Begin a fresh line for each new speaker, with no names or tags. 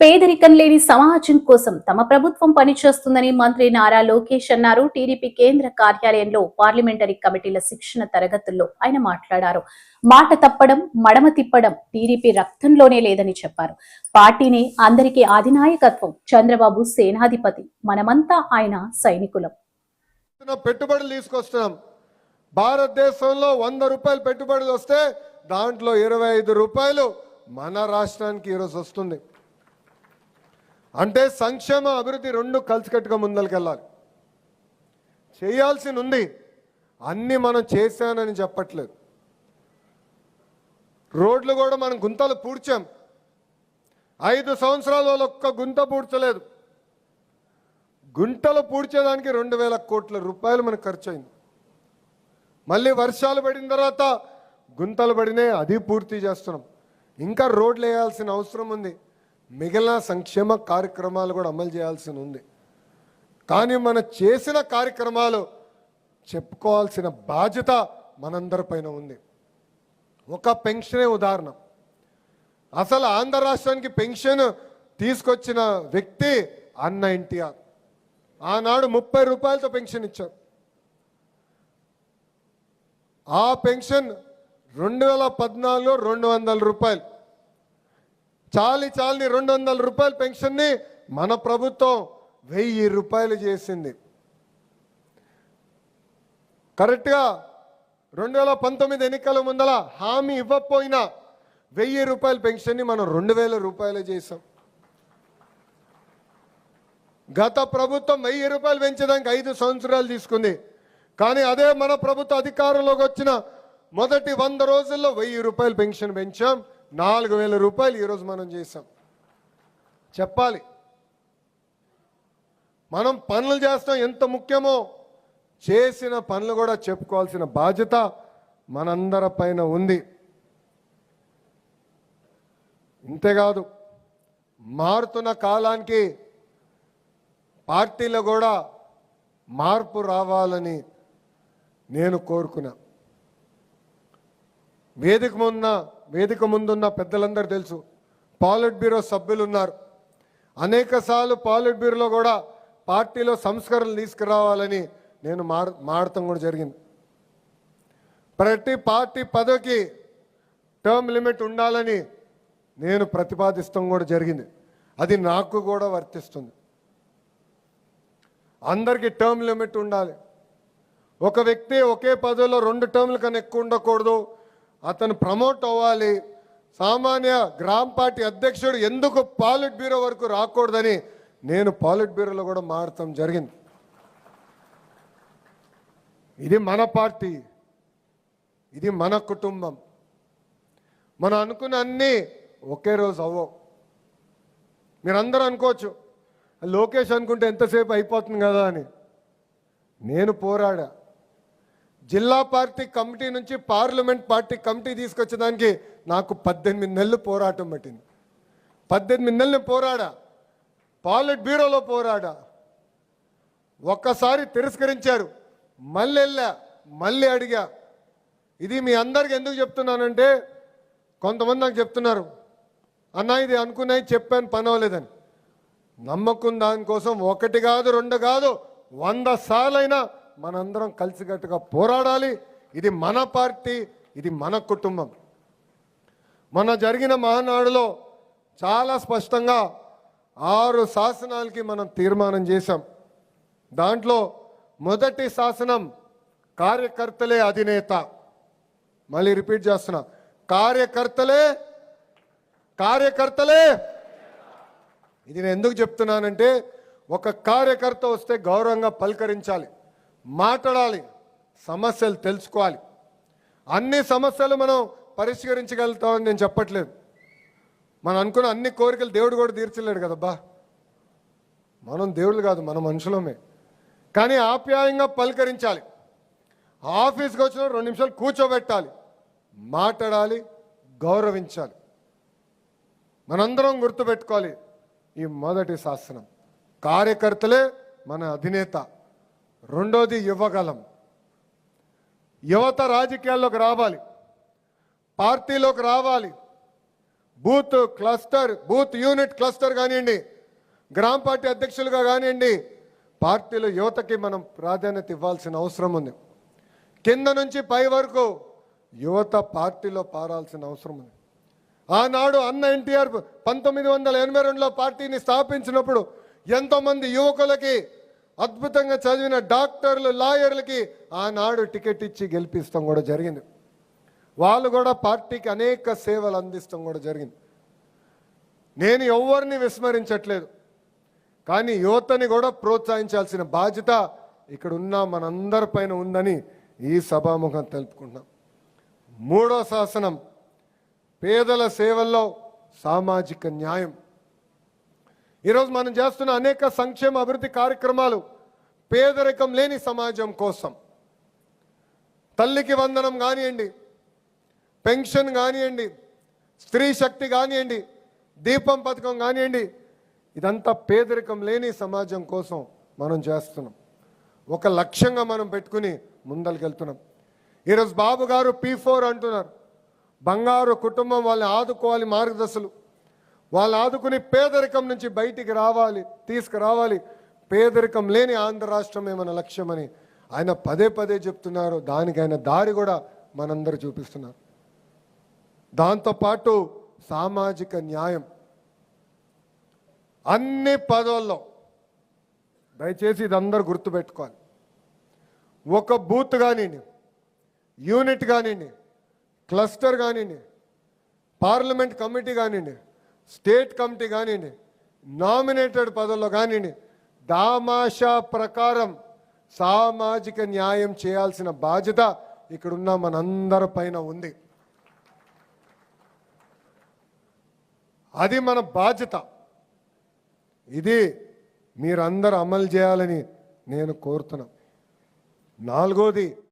పేదరికం లేని సమాజం కోసం తమ ప్రభుత్వం పనిచేస్తుందని మంత్రి నారా లోకేష్ అన్నారు. టీడీపీ కేంద్ర కార్యాలయంలో పార్లమెంటరీ కమిటీల శిక్షణ తరగతుల్లో ఆయన మాట్లాడారు. మాట తప్పడం మడమ తిప్పడం టీడీపీ రక్తంలోనే లేదని చెప్పారు. పార్టీని అందరికీ అధినాయకత్వం చంద్రబాబు సేనాధిపతి మనమంతా ఆయన సైనికులం.
పెట్టుబడులు తీసుకొస్తున్నాం. భారతదేశంలో వంద రూపాయలు పెట్టుబడులు వస్తే దాంట్లో ఇరవై ఐదు రూపాయలు మన రాష్ట్రానికి ఈరోజు వస్తుంది. అంటే సంక్షేమ అభివృద్ధి రెండు కలిసికట్టుగా ముందరికెళ్ళాలి చేయాల్సి ఉంది అన్నీ మనం చేశానని చెప్పట్లేదు. రోడ్లు కూడా మనం గుంతలు పూడ్చాం. ఐదు సంవత్సరాల ఒక్క గుంత పూడ్చలేదు. గుంటలు పూడ్చేదానికి రెండు వేల కోట్ల రూపాయలు మనకు ఖర్చు అయింది మళ్ళీ వర్షాలు పడిన తర్వాత గుంతలు పడినాయి అది పూర్తి చేస్తున్నాం. ఇంకా రోడ్లు వేయాల్సిన అవసరం ఉంది. మిగిలిన సంక్షేమ కార్యక్రమాలు కూడా అమలు చేయాల్సి ఉంది. కానీ మనం చేసిన కార్యక్రమాలు చెప్పుకోవాల్సిన బాధ్యత మనందరిపైన ఉంది. ఒక పెన్షనే ఉదాహరణ. అసలు ఆంధ్ర రాష్ట్రానికి పెన్షన్ తీసుకొచ్చిన వ్యక్తి అన్న ఎన్టీఆర్. ఆనాడు ముప్పై రూపాయలతో పెన్షన్ ఇచ్చారు ఆ పెన్షన్ రెండు వేల పద్నాలుగులో రెండు వందల రూపాయలు. చాలి చాలని రెండు వందల రూపాయల పెన్షన్ని మన ప్రభుత్వం వెయ్యి రూపాయలు చేసింది. కరెక్ట్గా రెండు వేల పంతొమ్మిది ఎన్నికల ముందల హామీ ఇవ్వకపోయినా వెయ్యి రూపాయల పెన్షన్ని మనం రెండు వేల రూపాయలు చేసాం గత ప్రభుత్వం వెయ్యి రూపాయలు పెంచడానికి ఐదు సంవత్సరాలు తీసుకుంది. కానీ అదే మన ప్రభుత్వ అధికారంలోకి వచ్చిన మొదటి వంద రోజుల్లో వెయ్యి రూపాయలు పెన్షన్ పెంచాం. నాలుగు వేల రూపాయలు ఈరోజు మనం చేసాం చెప్పాలి. మనం పనులు చేస్తాం ఎంత ముఖ్యమో. చేసిన పనులు కూడా చెప్పుకోవాల్సిన బాధ్యత మనందరి పైన ఉంది. ఇంతేకాదు మారుతున్న కాలానికి పార్టీలో కూడా మార్పు రావాలని నేను కోరుకున్నా. వేదిక ముందు వేదిక ముందున్న పెద్దలందరూ తెలుసు. పాలిట్ బ్యూరో సభ్యులు ఉన్నారు అనేక సార్లు పాలిట్ బ్యూరోలో కూడా పార్టీలో సంస్కరణలు తీసుకురావాలని నేను మార్ మాడటం కూడా జరిగింది. ప్రతి పార్టీ పదవికి టర్మ్ లిమిట్ ఉండాలని నేను ప్రతిపాదిస్తాం కూడా జరిగింది. అది నాకు కూడా వర్తిస్తుంది. అందరికీ టర్మ్ లిమిట్ ఉండాలి. ఒక వ్యక్తి ఒకే పదవిలో రెండు టర్మ్ల కన్నా ఎక్కువ ఉండకూడదు. అతను ప్రమోట్ అవ్వాలి. సామాన్య గ్రామ పార్టీ అధ్యక్షుడు ఎందుకు పాలిట్ బ్యూరో వరకు రాకూడదని నేను పాలిట్ బ్యూరోలో కూడా మారటం జరిగింది. ఇది మన పార్టీ. ఇది మన కుటుంబం. మనం అనుకున్న అన్నీ ఒకే రోజు అవ్వవు. మీరందరూ అనుకోవచ్చు లోకేష్ అనుకుంటే ఎంతసేపు అయిపోతుంది కదా అని. నేను పోరాడా? జిల్లా పార్టీ కమిటీ నుంచి పార్లమెంట్ పార్టీ కమిటీ తీసుకొచ్చడానికి నాకు పద్దెనిమిది నెలలు పోరాటం పట్టింది. పద్దెనిమిది నెలలు పోరాడా? పాలిట్ బ్యూరోలో పోరాడా? ఒక్కసారి తిరస్కరించారు. మళ్ళీ వెళ్ళా మళ్ళీ అడిగా. ఇది మీ అందరికి ఎందుకు చెప్తున్నానంటే కొంతమంది నాకు చెప్తున్నారు. అన్న ఇది అనుకున్నాయి చెప్పాను పని అవ్వలేదని. నమ్మకం దానికోసం ఒకటి కాదు రెండు కాదు వంద సార్లైనా మనందరం కలిసికట్టుగా పోరాడాలి. ఇది మన పార్టీ ఇది మన కుటుంబం. మొన్న జరిగిన మహానాడులో చాలా స్పష్టంగా ఆరు శాసనాలకి మనం తీర్మానం చేశాం. దాంట్లో మొదటి శాసనం కార్యకర్తలే అధినేత. మళ్ళీ రిపీట్ చేస్తున్నా. కార్యకర్తలే కార్యకర్తలే. ఇది నేను ఎందుకు చెప్తున్నానంటే ఒక కార్యకర్త వస్తే గౌరవంగా పలకరించాలి. మాట్లాడాలి. సమస్యలు తెలుసుకోవాలి. అన్ని సమస్యలు మనం పరిష్కరించగలుగుతామని నేను చెప్పట్లేదు. మనం అనుకున్న అన్ని కోరికలు దేవుడు కూడా తీర్చలేడు కదబ్బా. మనం దేవుళ్ళు కాదు మన మనుషులమే. కానీ ఆప్యాయంగా పలకరించాలి. ఆఫీస్కి వచ్చిన రెండు నిమిషాలు కూర్చోబెట్టాలి. మాట్లాడాలి గౌరవించాలి. మనందరం గుర్తుపెట్టుకోవాలి ఈ మొదటి శాసనం. కార్యకర్తలే మన అధినేత. రెండోది యువగలం. యువత రాజకీయాల్లోకి రావాలి. పార్టీలోకి రావాలి. Booth cluster booth unit cluster కానివ్వండి గ్రామ పార్టీ అధ్యక్షులుగా కానివ్వండి పార్టీలో యువతకి మనం ప్రాధాన్యత ఇవ్వాల్సిన అవసరం ఉంది. కింద నుంచి పై వరకు యువత పార్టీలో పారాల్సిన అవసరం ఉంది. ఆనాడు అన్న ఎన్టీఆర్ పంతొమ్మిది వందల ఎనభై రెండులో పార్టీని స్థాపించినప్పుడు ఎంతోమంది యువకులకి అద్భుతంగా చదివిన డాక్టర్లు లాయర్లకి ఆనాడు టికెట్ ఇచ్చి గెలిపిస్తాం కూడా జరిగింది. వాళ్ళు కూడా పార్టీకి అనేక సేవలు అందిస్తాం కూడా జరిగింది. నేను ఎవరిని విస్మరించట్లేదు. కానీ యువతని కూడా ప్రోత్సహించాల్సిన బాధ్యత ఇక్కడ ఉన్న మనందరి పైన ఉందని ఈ సభాముఖం తెలుపుకుంటున్నాం. మూడో శాసనం పేదల సేవల్లో సామాజిక న్యాయం. ఈరోజు మనం చేస్తున్న అనేక సంక్షేమ అభివృద్ధి కార్యక్రమాలు పేదరికం లేని సమాజం కోసం. తల్లికి వందనం కానివ్వండి పెన్షన్ కానివ్వండి స్త్రీ శక్తి కానివ్వండి దీపం పథకం కానివ్వండి ఇదంతా పేదరికం లేని సమాజం కోసం మనం చేస్తున్నాం. ఒక లక్ష్యంగా మనం పెట్టుకుని ముందరికెళ్తున్నాం ఈరోజు బాబు గారు పీ ఫోర్ అంటున్నారు. బంగారు కుటుంబం వాళ్ళని ఆదుకోవాలి మార్గదర్శులు. వాళ్ళు ఆదుకుని పేదరికం నుంచి బయటికి రావాలి తీసుకురావాలి. పేదరికం లేని ఆంధ్ర రాష్ట్రమే మన లక్ష్యమని ఆయన పదే పదే చెప్తున్నారు. దానికి ఆయన దారి కూడా మనందరూ చూపిస్తున్నారు. దాంతోపాటు సామాజిక న్యాయం. అన్ని పదవుల్లో దయచేసి ఇది అందరూ గుర్తుపెట్టుకోవాలి. ఒక బూత్ కానివ్వండి యూనిట్ కానివ్వండి క్లస్టర్ కానివ్వండి పార్లమెంట్ కమిటీ కానివ్వండి స్టేట్ కమిటీ కానివ్వండి నామినేటెడ్ పదవుల్లో కానివ్వండి దామాషా ప్రకారం సామాజిక న్యాయం చేయాల్సిన బాధ్యత ఇక్కడున్న మనందరి పైన ఉంది. అది మన బాధ్యత. ఇది మీరందరూ అమలు చేయాలని నేను కోరుతున్నా నాలుగోది